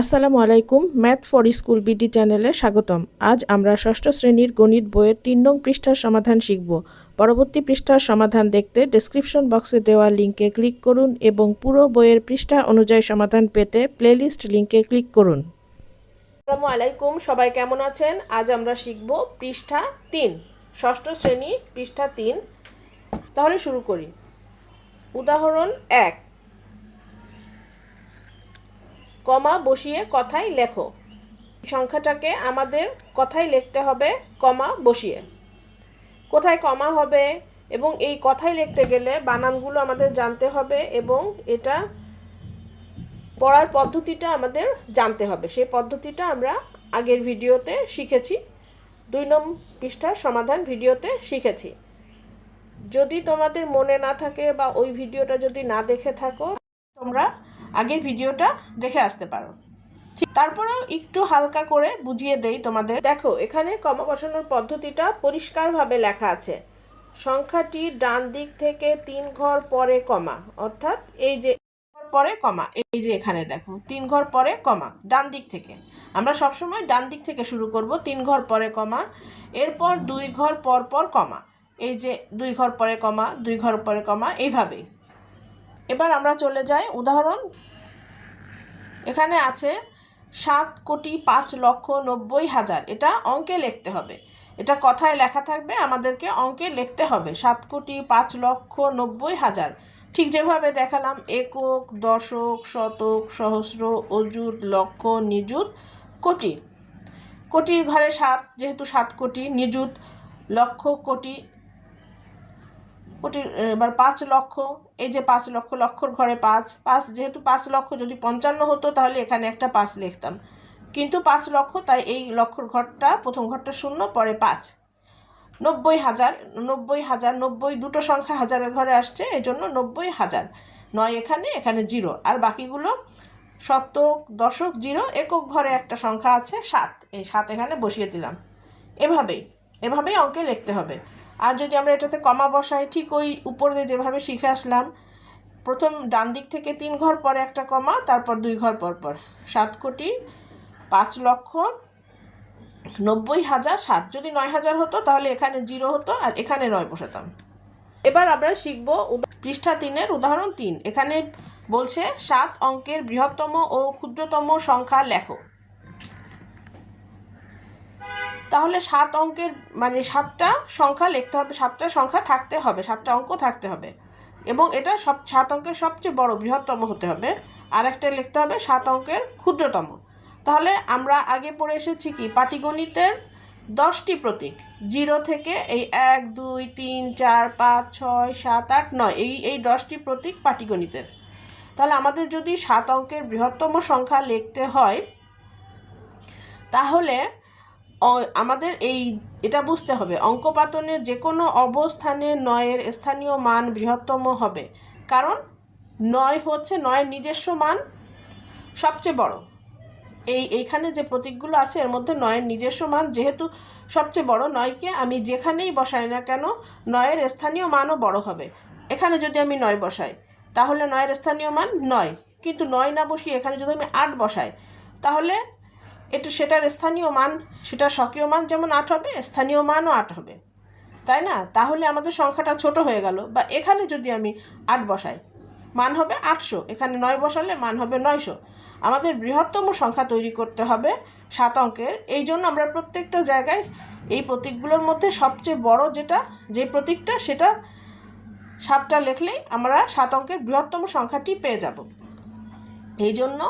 আসসালামু আলাইকুম, math for school BD চ্যানেলে স্বাগতম। আজ আমরা ষষ্ঠ শ্রেণির গণিত বইয়ের তিন নং পৃষ্ঠার সমাধান শিখব। পরবর্তী পৃষ্ঠার সমাধান দেখতে ডেসক্রিপশন বক্সে দেওয়া লিঙ্কে ক্লিক করুন এবং পুরো বইয়ের পৃষ্ঠা অনুযায়ী সমাধান পেতে প্লেলিস্ট লিঙ্কে ক্লিক করুন। আসসালামু আলাইকুম, সবাই কেমন আছেন? আজ আমরা শিখব পৃষ্ঠা তিন, ষষ্ঠ শ্রেণি পৃষ্ঠা তিন। তাহলে শুরু করি। উদাহরণ এক। কমা বসিয়ে কথায় লেখো। সংখ্যাটাকে আমাদের কথায় লিখতে হবে, কমা বসিয়ে। কোথায় কমা হবে এবং এই কথায় লিখতে গেলে বানানগুলো আমাদের জানতে হবে এবং এটা পড়ার পদ্ধতিটা আমাদের জানতে হবে। সেই পদ্ধতিটা আমরা আগের ভিডিওতে শিখেছি। দুই নম পৃষ্ঠার সমাধান ভিডিওতে শিখেছি। যদি তোমাদের মনে না থাকে বা ওই ভিডিওটা যদি না দেখে থাকো, তোমরা আগের ভিডিওটা দেখে আসতে পারো। তারপরেও একটু হালকা করে বুঝিয়ে দেই তোমাদের। দেখো, এখানে কমা বসানোর পদ্ধতিটা পরিষ্কারভাবে লেখা আছে। সংখ্যাটি ডান দিক থেকে তিন ঘর পরে কমা, অর্থাৎ এই যে ঘর পরে কমা, এই যে এখানে দেখো, তিন ঘর পরে কমা, ডান দিক থেকে। আমরা সবসময় ডান দিক থেকে শুরু করব, তিন ঘর পরে কমা, এরপর দুই ঘর পর পর কমা। এই যে দুই ঘর পরে কমা, দুই ঘর পরে কমা, এইভাবেই। এবার আমরা চলে যাই উদাহরণ। এখানে আছে সাত কোটি পাঁচ লক্ষ নব্বই হাজার। এটা অঙ্কে লিখতে হবে। এটা কথায় লেখা থাকবে, আমাদেরকে অঙ্কে লিখতে হবে। সাত কোটি পাঁচ লক্ষ নব্বই হাজার। ঠিক যেভাবে দেখালাম, একক, দশক, শতক, সহস্র, অযুত, লক্ষ, নিযুত, কোটি। কোটির ঘরে সাত, যেহেতু সাত কোটি, নিযুত, লক্ষ কোটি কোটির এবার পাঁচ লক্ষ, এই যে পাঁচ লক্ষ, লক্ষর ঘরে পাঁচ পাঁচ, যেহেতু পাঁচ লক্ষ যদি পঞ্চান্ন হতো তাহলে এখানে একটা পাঁচ লিখতাম। কিন্তু পাঁচ লক্ষ, তাই এই লক্ষর ঘরটা, প্রথম ঘরটা শূন্য, পরে পাঁচ। নব্বই হাজার নব্বই হাজার, নব্বই দুটো সংখ্যা হাজারের ঘরে আসছে এই জন্য নব্বই হাজার। নয় এখানে এখানে জিরো। আর বাকিগুলো শতক দশক, জিরো, একক ঘরে একটা সংখ্যা আছে, সাত। এই সাত এখানে বসিয়ে দিলাম। এভাবেই এভাবেই অঙ্কে লিখতে হবে। আর যদি আমরা এটাতে কমা বসাই, ঠিক ওই উপরে যেভাবে শিখে আসলাম, প্রথম ডান দিক থেকে তিন ঘর পরে একটা কমা, তারপর দুই ঘর পর পর। সাত কোটি পাঁচ লক্ষ নব্বই হাজার সাত। যদি নয় হাজার হতো, তাহলে এখানে জিরো হতো আর এখানে নয় বসাতাম। এবার আমরা শিখব পৃষ্ঠা তিনের উদাহরণ তিন। এখানে বলছে, সাত অঙ্কের বৃহত্তম ও ক্ষুদ্রতম সংখ্যা লেখো। তাহলে সাত অঙ্কের মানে সাতটা সংখ্যা লিখতে হবে, সাতটা সংখ্যা থাকতে হবে, সাতটা অঙ্ক থাকতে হবে। এবং এটা সব, সাত অঙ্কের সবচেয়ে বড় বৃহত্তম হতে হবে। আর একটা লিখতে হবে সাত অঙ্কের ক্ষুদ্রতম। তাহলে আমরা আগে পড়ে এসেছি কি? পাটিগণিতের দশটি প্রতীক। জিরো থেকে এই এক, দুই, তিন, চার, পাঁচ, ছয়, সাত, আট, নয়, এই এই দশটি প্রতীক পাটিগণিতের। তাহলে আমাদের যদি সাত অঙ্কের বৃহত্তম সংখ্যা লিখতে হয়, তাহলে আমাদের এই, এটা বুঝতে হবে, অঙ্কপাতনের যে কোনো অবস্থানে নয়ের স্থানীয় মান বৃহত্তম হবে। কারণ নয় হচ্ছে নয়ের নিজস্ব মান সবচেয়ে বড়। এই, এইখানে যে প্রতীকগুলো আছে, এর মধ্যে নয়ের নিজস্ব মান যেহেতু সবচেয়ে বড়, নয়কে আমি যেখানেই বসাই না কেন, নয়ের স্থানীয় মানও বড় হবে। এখানে যদি আমি নয় বসাই, তাহলে নয়ের স্থানীয় মান নয়। কিন্তু নয় না বসিয়ে এখানে যদি আমি আট বসাই, তাহলে এটা সেটার স্থানীয় মান সেটার স্বকীয় মান যেমন আট হবে, স্থানীয় মানও আট হবে। তাই না? তাহলে আমাদের সংখ্যাটা ছোট হয়ে গেল। বা এখানে যদি আমি আট বসাই, মান হবে আটশো। এখানে নয় বসালে মান হবে নয়শো। আমাদের বৃহত্তম সংখ্যা তৈরি করতে হবে সাত অঙ্কের। এই জন্য আমরা প্রত্যেকটা জায়গায় এই প্রতীকগুলোর মধ্যে সবচেয়ে বড় যেটা, যে প্রতীকটা, সেটা সাতটা লিখলেই আমরা সাত অঙ্কের বৃহত্তম সংখ্যাটি পেয়ে যাব। এই জন্য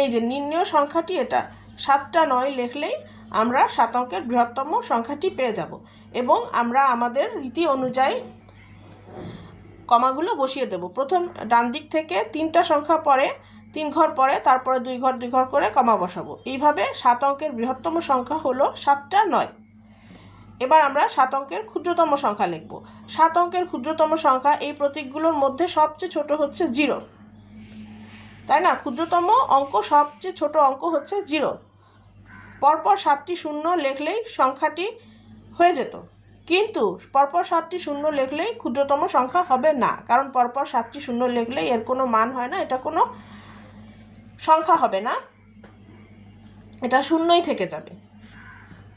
এই যে নির্ণয় সংখ্যাটি এটা সাতটা নয় লিখলেই আমরা সাত অঙ্কের বৃহত্তম সংখ্যাটি পেয়ে যাব এবং আমরা আমাদের রীতি অনুযায়ী কমাগুলো বসিয়ে দেব। প্রথম ডান দিক থেকে তিনটা সংখ্যা পরে, তিন ঘর পরে, তারপরে দুই ঘর দুই ঘর করে কমা বসাবো। এইভাবে সাত অঙ্কের বৃহত্তম সংখ্যা হলো সাতটা নয়। এবার আমরা সাত অঙ্কের ক্ষুদ্রতম সংখ্যা লিখব। সাত অঙ্কের ক্ষুদ্রতম সংখ্যা এই প্রতীকগুলোর মধ্যে সবচেয়ে ছোট হচ্ছে জিরো। তাই না? ক্ষুদ্রতম অঙ্ক সবচেয়ে ছোট অঙ্ক হচ্ছে জিরো। পরপর সাতটি শূন্য লিখলেই সংখ্যাটি হয়ে যেত। কিন্তু পরপর সাতটি শূন্য লিখলেই ক্ষুদ্রতম সংখ্যা হবে না, কারণ পরপর সাতটি শূন্য লিখলেই এর কোনো মান হয় না, এটা কোনো সংখ্যা হবে না। এটা শূন্যই থেকে যাবে।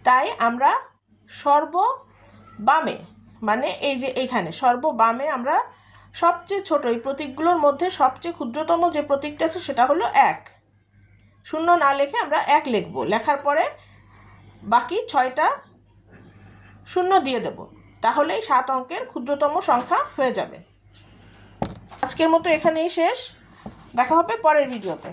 তাই আমরা সর্ব বামে মানে এই যে এইখানে সর্ব বামে আমরা সবচেয়ে ছোট, এই প্রতীকগুলোর মধ্যে সবচেয়ে ক্ষুদ্রতম যে প্রতীকটা আছে সেটা হলো এক। শূন্য না লেখে আমরা এক লিখব। লেখার পরে বাকি ছয়টা শূন্য দিয়ে দেব। তাহলেই সাত অঙ্কের ক্ষুদ্রতম সংখ্যা হয়ে যাবে। আজকের মতো এখানেই শেষ। দেখা হবে পরের ভিডিওতে।